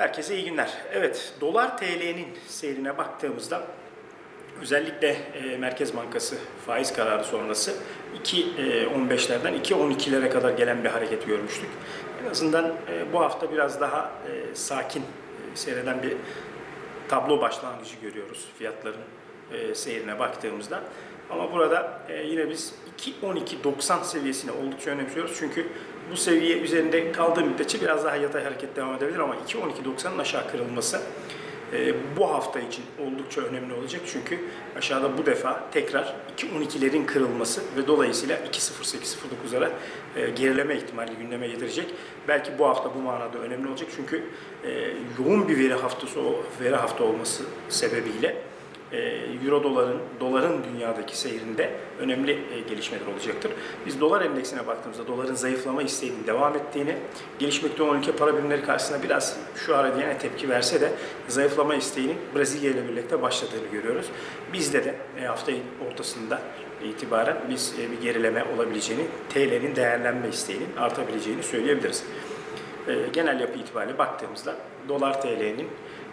Herkese iyi günler. Evet, dolar TL'nin seyrine baktığımızda özellikle e, Merkez Bankası faiz kararı sonrası 2.15'lerden 2.12'lere kadar gelen bir hareket görmüştük. En azından e, bu hafta biraz daha e, sakin e, seyreden bir tablo başlangıcı görüyoruz fiyatların e, seyrine baktığımızda. Ama burada e, yine biz 2.12.90 seviyesini oldukça önemsiyoruz. Çünkü bu seviye üzerinde kaldığı müddetçe biraz daha yatay hareket devam edebilir ama 2.12.90'ın aşağı kırılması e, bu hafta için oldukça önemli olacak. Çünkü aşağıda bu defa tekrar 2.12'lerin kırılması ve dolayısıyla 2.08.09'lara e, gerileme ihtimali gündeme getirecek. Belki bu hafta bu manada önemli olacak. Çünkü e, yoğun bir veri haftası o veri hafta olması sebebiyle Euro doların, doların dünyadaki seyrinde önemli e, gelişmeler olacaktır. Biz dolar endeksine baktığımızda doların zayıflama isteğinin devam ettiğini, gelişmekte olan ülke para birimleri karşısında biraz şu ara diyene tepki verse de zayıflama isteğinin Brezilya ile birlikte başladığını görüyoruz. Bizde de e, hafta ortasında itibaren biz e, bir gerileme olabileceğini, TL'nin değerlenme isteğinin artabileceğini söyleyebiliriz. E, genel yapı itibariyle baktığımızda dolar TL'nin e,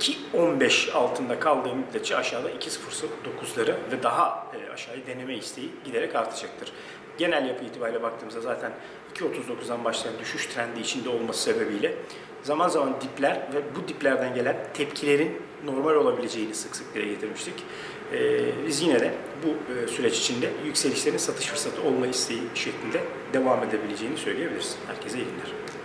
2.15 altında kaldığı müddetçe aşağıda 2.09'ları ve daha e, aşağıyı deneme isteği giderek artacaktır. Genel yapı itibariyle baktığımızda zaten 2.39'dan başlayan düşüş trendi içinde olması sebebiyle zaman zaman dipler ve bu diplerden gelen tepkilerin normal olabileceğini sık sık dile getirmiştik. E, biz yine de bu e, süreç içinde yükselişlerin satış fırsatı olma isteği şeklinde devam edebileceğini söyleyebiliriz. Herkese iyi günler.